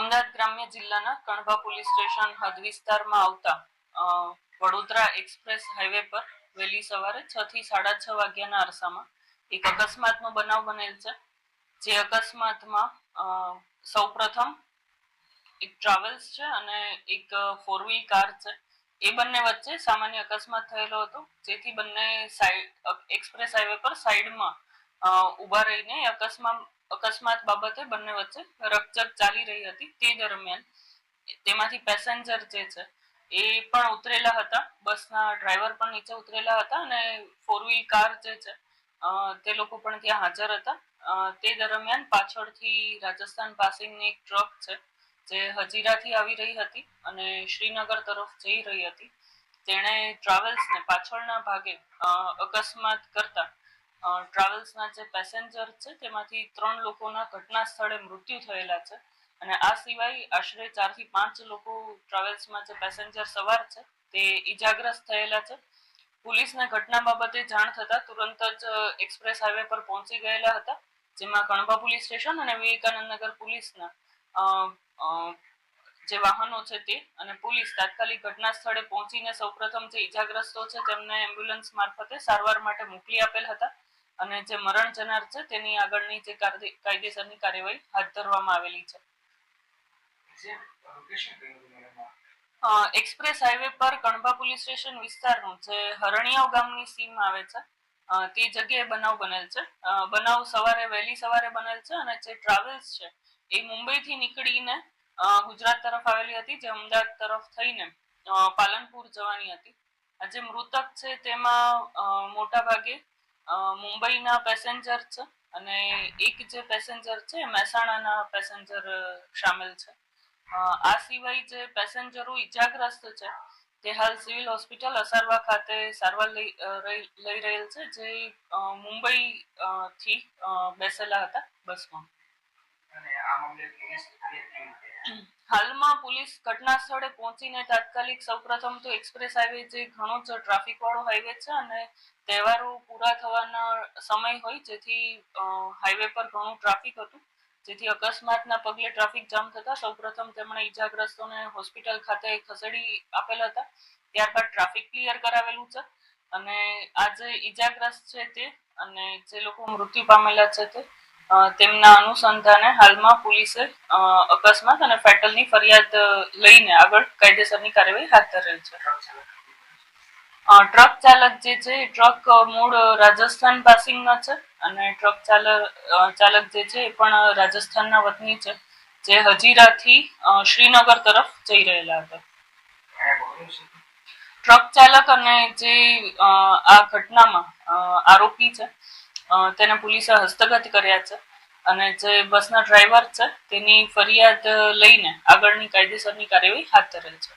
અમદાવાદ ગ્રામ્ય જિલ્લાના Kanbha police station હદ વિસ્તારમાં આવતા વડોદરા એક્સપ્રેસ હાઈવે પર વહેલી સવારે છ થી સાડા છ વાગ્યાના અરસામાં એક અકસ્માતનો બનાવ બનેલ છે, જે અકસ્માતમાં સૌપ્રથમ એક ટ્રાવેલ્સ છે અને એક ફોર વ્હીલ કાર છે. એ બંને વચ્ચે સામાન્ય અકસ્માત થયેલો હતો, જેથી બંને સાઈડ એક્સપ્રેસ હાઈવે પર સાઈડમાં ઊભા રહીને અકસ્માત અકસ્માત બાબતે બંને વચ્ચે રકચક ચાલી રહી હતી તે દરમિયાન. તેમાંથી પેસેન્જર જે છે, એ પણ ઉતરેલા હતા. બસના ડ્રાઈવર પણ નીચે ઉતરેલા હતા અને ફોર વ્હીલ કાર જે છે તે લોકો પણ ત્યાં હાજર હતા. તે દરમિયાન પાછળથી રાજસ્થાન પાસિંગની એક ટ્રક છે, જે હજીરાથી આવી રહી હતી અને શ્રીનગર તરફ જઈ રહી હતી. તેણે ટ્રાવેલ્સને પાછળના ભાગે અકસ્માત કરતા ટ્રાવેલ્સના જે પેસેન્જર છે, તેમાંથી ત્રણ લોકોના ઘટના સ્થળે મૃત્યુ થયેલા છે અને આ સિવાય આશરે ચારથી પાંચ લોકો ટ્રાવેલ્સમાં જે પેસેન્જર સવાર છે, તે ઈજાગ્રસ્ત થયેલા છે. પોલીસને ઘટના બાબતે જાણ થતાં તુરંત જ એક્સપ્રેસ હાઈવે પર પહોંચી ગયેલા હતા, જેમાં કણભા પોલીસ સ્ટેશન અને વિવેકાનંદ નગર પોલીસના જે વાહનો છે તે અને પોલીસ તાત્કાલિક ઘટના સ્થળે પહોંચીને સૌપ્રથમ જે ઈજાગ્રસ્તો છે, તેમને એમ્બ્યુલન્સ મારફતે સારવાર માટે મોકલી આપેલ હતા. અને જે મરણ જનાર છે તેની આગળની જે કાયદેસરની કાર્યવાહી હાથ ધરવામાં આવેલી છે. એક્સપ્રેસ હાઈવે પર કણભા પોલીસ સ્ટેશન વિસ્તારનું જે હરણિયાવ ગામની સીમ આવે છે તે જગ્યાએ બનાવ બનેલ છે. બનાવ સવારે વહેલી સવારે બનેલ છે અને જે ટ્રાવેલ્સ છે એ મુંબઈથી નીકળીને ગુજરાત તરફ આવેલી હતી જે અમદાવાદ તરફ થઈને પાલનપુર જવાની હતી. આ જે મૃતક છે તેમાં મોટા ભાગે મુંબઈના પેસેન્જર છે અને એક જે પેસેન્જર છે મહેસાણાના પેસેન્જર સામેલ છે. આ સિવાય જે પેસેન્જરો ઈજાગ્રસ્ત છે, તે હાલ સિવિલ હોસ્પિટલ અસારવા ખાતે સારવાર લઈ રહેલ છે, જે મુંબઈ થી બેસેલા હતા બસમાં. અને આ મામલે પોલીસ હાલમાં પોલીસ ઘટના સ્થળે પહોંચીને તાત્કાલિક સૌપ્રથમ તો એક્સપ્રેસ હાઈવે જે ઘણો જ ટ્રાફિક વાળો હાઈવે છે અને તહેવારો પૂરા થવાના સમય હોય જેથી હાઈવે પર ઘણું ટ્રાફિક હતું. જેથી અકસ્માતના પગલે ટ્રાફિક જામ થતા સૌપ્રથમ તેમણે ઈજાગ્રસ્તોને હોસ્પિટલ ખાતે ખસેડી આપેલા હતા. ત્યારબાદ ટ્રાફિક ક્લિયર કરાવેલું છે અને આ જે ઈજાગ્રસ્ત છે તે અને જે લોકો મૃત્યુ પામેલા છે તે તેમના અનુસંધાને હાલમાં પોલીસે અકસ્માત અને ફેટલની ફરિયાદ લઈને આગળ કાયદેસરની કાર્યવાહી હાથ ધરેલ છે. ટ્રક ચાલક જે છે, એ ટ્રક મૂળ રાજસ્થાન પાસિંગનો છે અને ટ્રક ચાલક ચાલક જે છે, એ પણ રાજસ્થાનના વતની છે, જે હજીરાથી શ્રીનગર તરફ જઈ રહેલા હતા. ટ્રક ચાલક અને જે આ ઘટનામાં આરોપી છે તેને પોલીસે હસ્તગત કર્યા છે અને જે બસના ડ્રાઈવર છે તેની ફરિયાદ લઈને આગળની કાયદેસરની કાર્યવાહી હાથ ધરેલ છે.